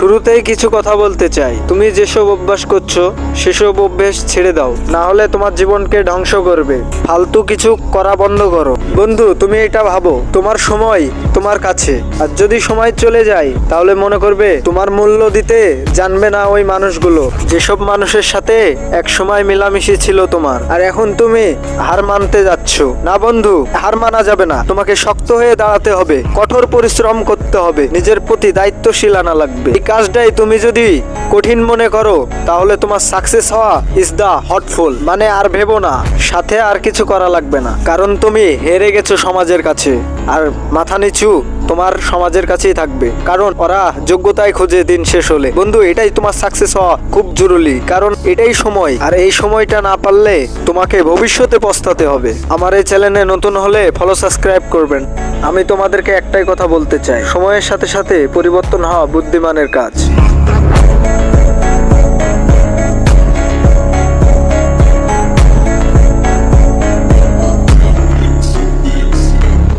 শুরুতেই কিছু কথা বলতে চাই। তুমি যেসব অভ্যাস করছ, সেসব অভ্যাস ছেড়ে দাও। না হলে তোমার জীবনকে ধ্বংস করবে। ফালতু কিছু করা বন্ধ করো। বন্ধু, তুমি এটা ভাবো। তোমার সময় তোমার কাছে। আর যদি সময় চলে যায়, তাহলে মনে করবে তোমার মূল্য দিতে জানবে না ওই মানুষগুলো। যেসব মানুষের সাথে এক সময় মেলামেশি ছিল তোমার। আর এখন তুমি হার মানতে যাচ্ছ। না বন্ধু, হার মানা যাবে না। তোমাকে শক্ত হয়ে দাঁড়াতে হবে। কঠোর পরিশ্রম করতে হবে। নিজের প্রতি দায়িত্বশীল আনা লাগবে। কাজটাই তুমি যদি কঠিন মনে করো, তাহলে তোমার সাকসেস হওয়া ইজ দা হটফুল মানে আর ভেবো না, সাথে আর কিছু করা লাগবে না। কারণ তুমি হেরে গেছো সমাজের কাছে, আর মাথা নিচু তোমার সমাজের কাছেই থাকবে। কারণ ওরা যোগ্যতায় খোঁজে দিন শেষ হলে। বন্ধু, এটাই তোমার সাকসেস হওয়া খুব জরুরি। কারণ এটাই সময়, আর এই সময়টা না পারলে তোমাকে ভবিষ্যতে পস্তাতে হবে। আমার এই চ্যানেলে নতুন হলে ফলো সাবস্ক্রাইব করবেন। আমি তোমাদেরকে একটাই কথা বলতে চাই। সময়ের সাথে সাথে পরিবর্তন হওয়া বুদ্ধিমানের কাজ।